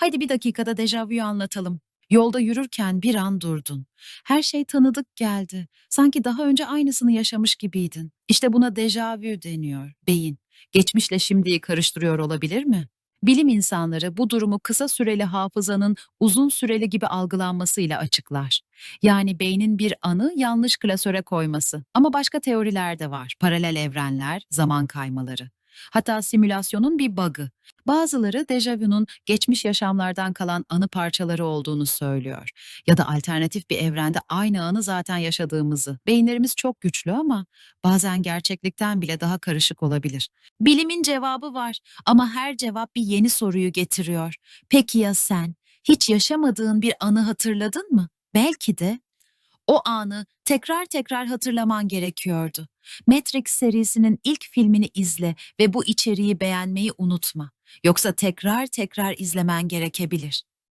Haydi bir dakikada dejavuyu anlatalım. Yolda yürürken bir an durdun. Her şey tanıdık geldi. Sanki daha önce aynısını yaşamış gibiydin. İşte buna dejavu deniyor. Beyin, geçmişle şimdiyi karıştırıyor olabilir mi? Bilim insanları bu durumu kısa süreli hafızanın uzun süreli gibi algılanmasıyla açıklar. Yani beynin bir anı yanlış klasöre koyması. Ama başka teoriler de var. Paralel evrenler, zaman kaymaları. Hatta simülasyonun bir bug'ı. Bazıları dejavunun geçmiş yaşamlardan kalan anı parçaları olduğunu söylüyor. Ya da alternatif bir evrende aynı anı zaten yaşadığımızı. Beyinlerimiz çok güçlü ama bazen gerçeklikten bile daha karışık olabilir. Bilimin cevabı var ama her cevap bir yeni soruyu getiriyor. Peki ya sen? Hiç yaşamadığın bir anı hatırladın mı? Belki de o anı tekrar tekrar hatırlaman gerekiyordu. Matrix serisinin ilk filmini izle ve bu içeriği beğenmeyi unutma. Yoksa tekrar tekrar izlemen gerekebilir.